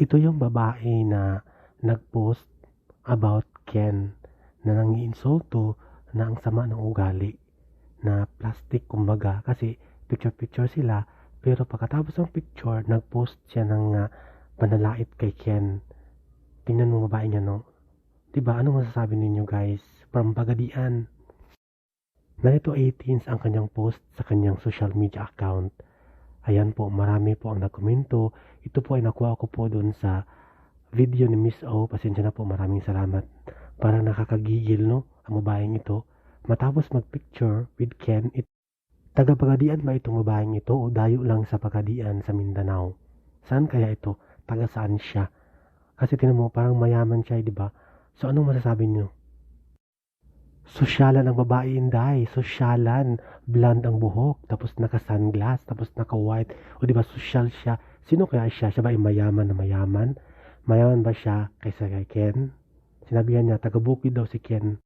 Ito yung babae na nag-post about Ken na nangiinsulto na ang sama ng ugali na plastic kumbaga kasi picture-picture sila pero pagkatapos ng picture nag-post siya ng uh, panalait kay Ken. Tingnan mo babae niya no. 'Di ba ano masasabi ninyo guys? From Bagadian. Narito 18s ang kanyang post sa kanyang social media account. Ayan po, marami po ang nagkomento. Ito po ay nakuha ko po doon sa video ni Miss O. Pasensya na po, maraming salamat. Parang nakakagigil, no? Ang babaeng ito. Matapos magpicture with Ken, it, taga Pagadian ba itong babaeng ito o dayo lang sa Pagadian sa Mindanao? Saan kaya ito? Taga saan siya? Kasi tinan mo, parang mayaman siya, di ba? So, anong masasabi niyo? Sosyalan ang babae, Inday. Sosyalan. Blonde ang buhok. Tapos naka-sunglass. Tapos naka-white. O di ba social siya. Sino kaya siya? Siya ba ay mayaman na mayaman? Mayaman ba siya kaysa kay Ken? Sinabihan niya, taga-bukid daw si Ken.